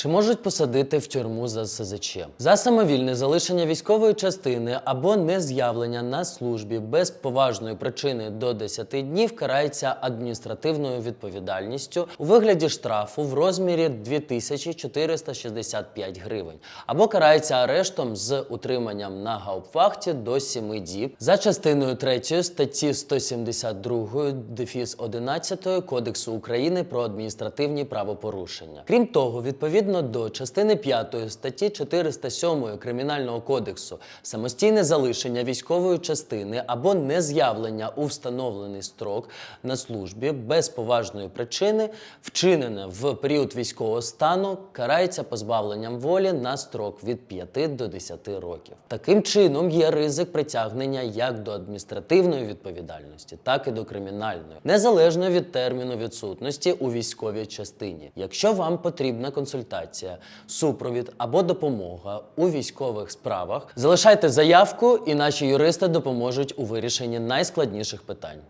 Чи можуть посадити в тюрму за СЗЧ? За самовільне залишення військової частини або нез'явлення на службі без поважної причини до 10 днів карається адміністративною відповідальністю у вигляді штрафу в розмірі 2465 гривень або карається арештом з утриманням на гаупфахті до 7 діб за частиною 3 статті 172 дефіс 11 Кодексу України про адміністративні правопорушення. Крім того, відповідно до частини 5 статті 407 Кримінального кодексу, самостійне залишення військової частини або нез'явлення у встановлений строк на службі без поважної причини, вчинене в період військового стану, карається позбавленням волі на строк від 5 до 10 років. Таким чином є ризик притягнення як до адміністративної відповідальності, так і до кримінальної, незалежно від терміну відсутності у військовій частині. Якщо вам потрібна консультація, супровід або допомога у військових справах, залишайте заявку, і наші юристи допоможуть у вирішенні найскладніших питань.